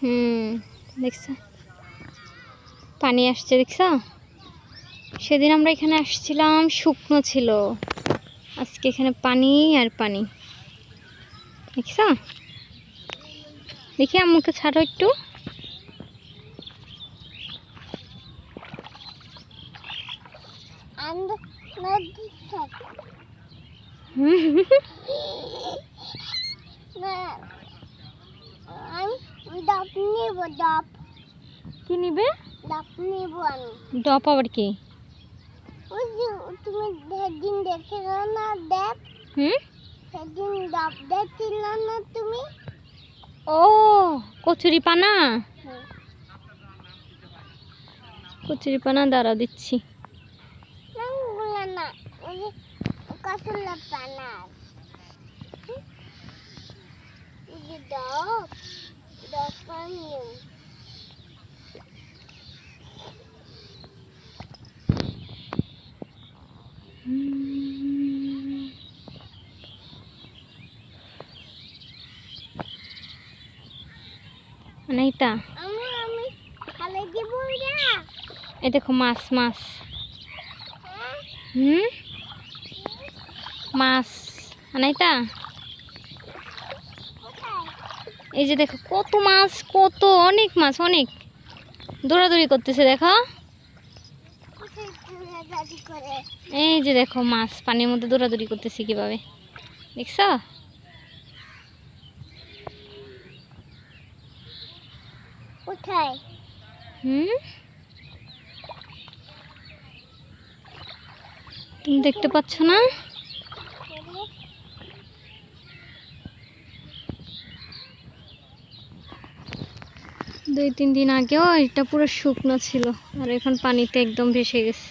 হুম দেখছ? পানি আসছে দেখছ? সেদিন আমরা এখানে আসছিলাম শুকনো ছিল। আজকে এখানে পানি আর পানি। দেখছ? দেখি আম্মুকে ছাড়ো একটু। হুম, কি নিবে? ডপ আবার কি? ওই তুমি সেদিন দেখছিল না ডাব হুম? সেদিন ডাব দেখছিল না তুমি ও, কচুরি পানা? কচুরি পানা দাঁড়া দিচ্ছি। না পানা এই যে ডাব ডাব পানি নাইতা আমি আমি খালে দিব না এই দেখো মাছ মাছ। হ্যাঁ? হুম? মাছ। আনাইতা? এই যে দেখো কত মাছ কত অনেক মাছ অনেক। দৌড়াদৌড়ি করতেছে দেখো। এই যে দেখো মাছ পানির মধ্যে দৌড়াদৌড়ি করতেছে কীভাবে। দেখছ? কোথায়? হুম? তুমি দেখতে পাচ্ছ না? দুই তিন দিন আগেও এটা পুরো শুকনো ছিল আর এখন পানিতে একদম ভেসে গেছে।